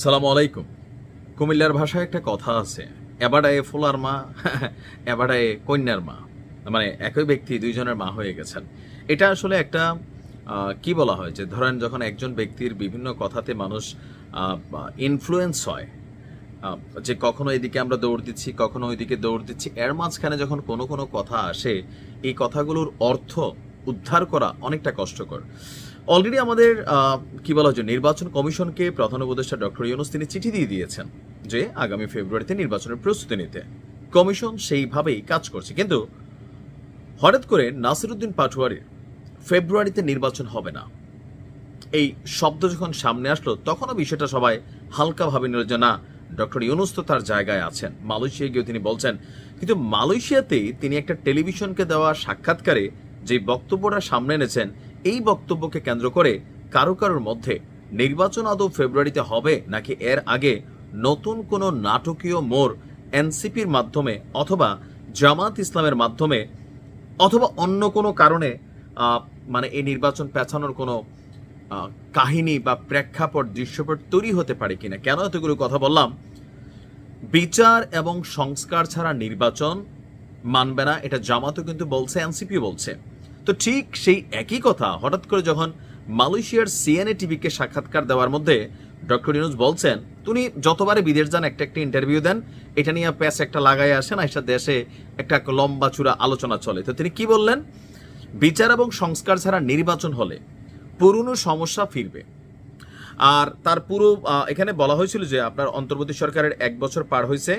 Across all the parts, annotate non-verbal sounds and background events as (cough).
সালাম আলাইকুম। কুমিল্লার ভাষায় একটা কথা আছে, এবাডায়ে ফুলার মা, (laughs) এবাডায়ে কন্যার মা। মানে একই ব্যক্তি, দুইজনের মা হয়ে গেছেন। এটা আসলে একটা কি বলা হয় যে ধরেন যখন একজন ব্যক্তির বিভিন্ন কথাতে মানুষ ইনফ্লুয়েন্স হয় যে কখনো এদিকে আমরা দৌড় দিচ্ছি, কখনো ওইদিকে দৌড় দিচ্ছি, এর মাঝখানে যখন কোনো কোনো কথা আসে, এই কথাগুলোর অর্থ উদ্ধার করা অনেকটা কষ্টকর। অলরেডি আমাদের কি বলা হচ্ছে নির্বাচন কমিশনকে প্রধান উপদেষ্টা ডক্টর ইউনুস তিনি চিঠি দিয়ে দিয়েছেন যে আগামী ফেব্রুয়ারিতে নির্বাচনের প্রস্তুতি নিতে। কমিশন সেইভাবেই কাজ করছে। কিন্তু হঠাৎ করে নাসিরুদ্দিন পাটোয়ারির ফেব্রুয়ারিতে নির্বাচন হবে না। এই শব্দ যখন সামনে আসলো, তখনও বিষয়টা সবাই হালকাভাবে নিল যে না, ডক্টর ইউনুস তো তার জায়গায় আছেন। মালয়েশিয়া গিয়েও তিনি বলছেন। কিন্তু মালয়েশিয়াতেই তিনি একটা টেলিভিশনকে দেওয়া সাক্ষাৎকারে যে বক্তব্যটা সামনে এনেছেন এই বক্তব্যকে কেন্দ্র করে কারও কারোর মধ্যে নির্বাচন আদৌ ফেব্রুয়ারিতে হবে নাকি এর আগে নতুন কোনো নাটকীয় মোড় এনসিপির মাধ্যমে অথবা জামাত ইসলামের মাধ্যমে অথবা অন্য কোনো কারণে মানে এই নির্বাচন পেছানোর কোনো কাহিনী বা প্রেক্ষাপট, দৃশ্যপট তৈরি হতে পারে কিনা? কেন এতগুলো কথা বললাম? বিচার এবং সংস্কার ছাড়া নির্বাচন মানবে না, এটা জামাতও কিন্তু বলছে এনসিপি বলছে। তো ঠিক সেই একই কথা হঠাৎ করে যখন মালয়েশিয়ার সিএনএ টিভিকে সাক্ষাৎকার দেওয়ার মধ্যে ডক্টর ইউনুস বলছেন তিনি যতবারে বিদেশ যান, একটা একটা ইন্টারভিউ দেন, এটা নিয়ে প্যাস একটা লাগাই আসেন, আইসা দেশে একটা লম্বা চূড়া আলোচনা চলে। তো তিনি কি বললেন? বিচার এবং সংস্কার ছাড়া নির্বাচন হলে পুরনো সমস্যা ফিরবে। আর তার পুরো এখানে বলা হয়েছিল যে আপনার অন্তর্বর্তী সরকারের এক বছর পার হয়েছে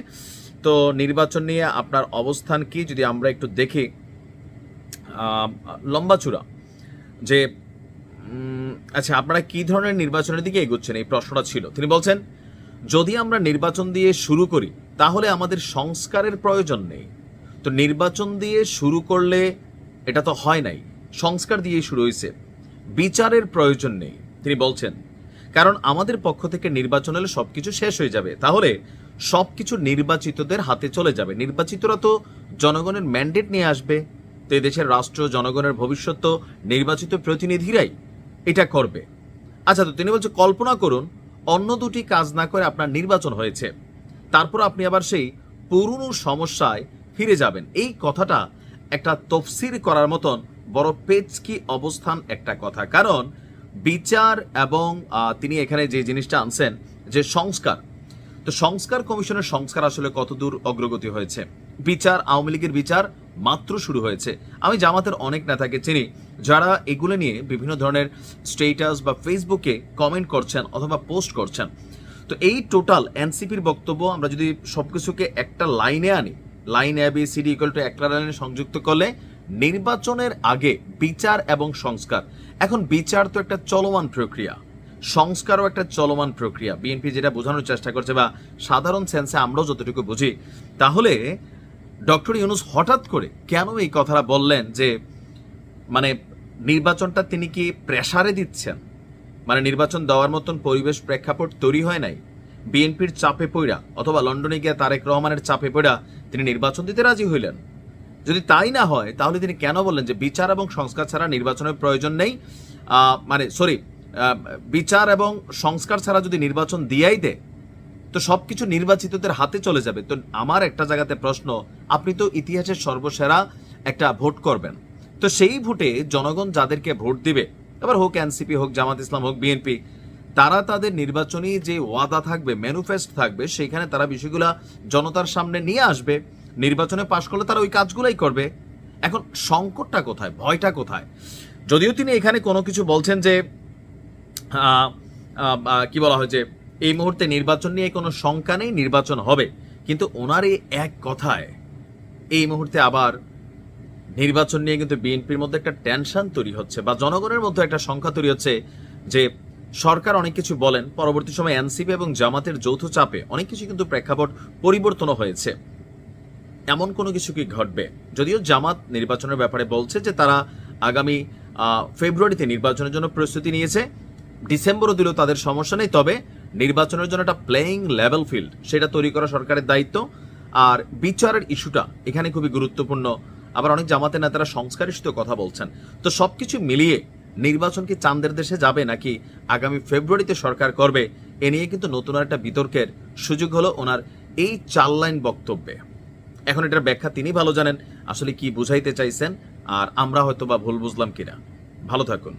তো নির্বাচন নিয়ে আপনার অবস্থান কি, যদি আমরা একটু দেখি লম্বা চূড়া, যে আচ্ছা আপনারা কি ধরনের নির্বাচনের দিকে এগোচ্ছেন? এই প্রশ্নটা ছিল। তিনি বলছেন, যদি আমরা নির্বাচন দিয়ে শুরু করি, তাহলে আমাদের সংস্কারের প্রয়োজন নেই। তো নির্বাচন দিয়ে শুরু করলে এটা তো হয় নাই। সংস্কার দিয়ে শুরু হয়েছে। বিচারের প্রয়োজন নেই, তিনি বলছেন। কারণ আমাদের পক্ষ থেকে নির্বাচন হলে সব কিছু শেষ হয়ে যাবে। তাহলে সব কিছু নির্বাচিতদের হাতে চলে যাবে। নির্বাচিতরা তো জনগণের ম্যান্ডেট নিয়ে আসবে। তো দেশের রাষ্ট্র, জনগণের ভবিষ্যৎ তো নির্বাচিত প্রতিনিধিরাই এটা করবে। আচ্ছা তো তিনি বলছে, কল্পনা করুন, অন্য দুটি কাজ না করে আপনার নির্বাচন হয়েছে, তারপর আপনি আবার সেই পুরনো সমস্যায় ফিরে যাবেন। এই কথাটা একটা তফসির করার মতন বড় পেচকি অবস্থান একটা কথা। কারণ বিচার এবং তিনি এখানে যে জিনিসটা আনছেন, যে সংস্কার, তো সংস্কার কমিশনের সংস্কার আসলে কতদূর অগ্রগতি হয়েছে? বিচার, আওয়ামী লীগের বিচার মাত্র শুরু হয়েছে। আমি জামাতের অনেক নেতাকে চিনি, যারা এগুলো নিয়ে বিভিন্ন ধরনের স্টেটাস বা ফেসবুকে কমেন্ট করছেন অথবা পোস্ট করছেন। তো এই টোটাল এনসিপির বক্তব্য, আমরা যদি সবকিছুকে একটা লাইনে আনি line A B CD equal to একটা লাইনে সংযুক্ত করলে নির্বাচনের আগে বিচার এবং সংস্কার। এখন বিচার তো একটা চলমান প্রক্রিয়া, সংস্কারও একটা চলমান প্রক্রিয়া। বিএনপি যেটা বোঝানোর চেষ্টা করছে বা সাধারণ সেন্সে আমরাও যতটুকু বুঝি, তাহলে ডক্টর ইউনুস হঠাৎ করে কেন এই কথাটা বললেন যে মানে নির্বাচনটা তিনি কি প্রেসারে দিচ্ছেন? মানে নির্বাচন দেওয়ার মতন পরিবেশ প্রেক্ষাপট তৈরি হয় নাই? বিএনপির চাপে পড়া অথবা লন্ডনে গিয়ে তারেক রহমানের চাপে পড়া তিনি নির্বাচন দিতে রাজি হইলেন? যদি তাই না হয়, তাহলে তিনি কেন বললেন যে বিচার এবং সংস্কার ছাড়া নির্বাচনের প্রয়োজন নেই? মানে সরি বিচার এবং সংস্কার ছাড়া যদি নির্বাচন দিয়াই দেয় তো সবকিছু নির্বাচিতদের হাতে চলে যাবে। তো আমার একটা জায়গাতে প্রশ্ন, আপনি তো ইতিহাসের সর্বসেরা একটা ভোট করবেন। তো সেই ভোটে জনগণ যাদেরকে ভোট দিবে, এবার হোক এনসিপি হোক, জামাত ইসলাম হোক, বিএনপি, তারা তাদের নির্বাচনী যে ওয়াদা থাকবে, ম্যানুফেস্ট থাকবে, সেখানে তারা বিষয়গুলা জনতার সামনে নিয়ে আসবে, নির্বাচনে পাশ করলে তারা ওই কাজগুলাই করবে। এখন সংকটটা কোথায়, ভয়টা কোথায়? যদিও তিনি এখানে কোনো কিছু বলছেন যে কি বলা হয় যে এই মুহূর্তে নির্বাচন নিয়ে কোনো শঙ্কা নেই, নির্বাচন হবে। কিন্তু ওনার এই এক কথায় এই মুহূর্তে আবার নির্বাচন নিয়ে কিন্তু বিএনপির মধ্যে একটা টেনশন তৈরি হচ্ছে বা জনগণের মধ্যে একটা সংখ্যা তৈরি হচ্ছে যে সরকার অনেক কিছু বলেন, পরবর্তী সময় এনসিপি এবং জামাতের যৌথ চাপে অনেক কিছু কিন্তু প্রেক্ষাপট পরিবর্তনও হয়েছে। এমন কোনো কিছু কি ঘটবে? যদিও জামাত নির্বাচনের ব্যাপারে বলছে যে তারা আগামী ফেব্রুয়ারিতে নির্বাচনের জন্য প্রস্তুতি নিয়েছে, ডিসেম্বরও দিলেও তাদের সমস্যা নেই, তবে নির্বাচনের জন্য একটা প্লেয়িং লেভেল ফিল্ড সেটা তৈরি করা সরকারের দায়িত্ব। আর বিচারের ইস্যুটা এখানে খুবই গুরুত্বপূর্ণ। আবার অনেক জামাতের নেতারা সংস্কার ইস্যুতে কথা বলছেন। তো সবকিছু মিলিয়ে নির্বাচন কি চান্দের দেশে যাবে নাকি আগামী ফেব্রুয়ারিতে সরকার করবে, এ নিয়ে কিন্তু নতুন একটা বিতর্কের সুযোগ হলো ওনার এই চার লাইন বক্তব্যে। এখন এটার ব্যাখ্যা তিনি ভালো জানেন, আসলে কি বুঝাইতে চাইছেন, আর আমরা হয়তো বা ভুল বুঝলাম কিনা। ভালো থাকুন।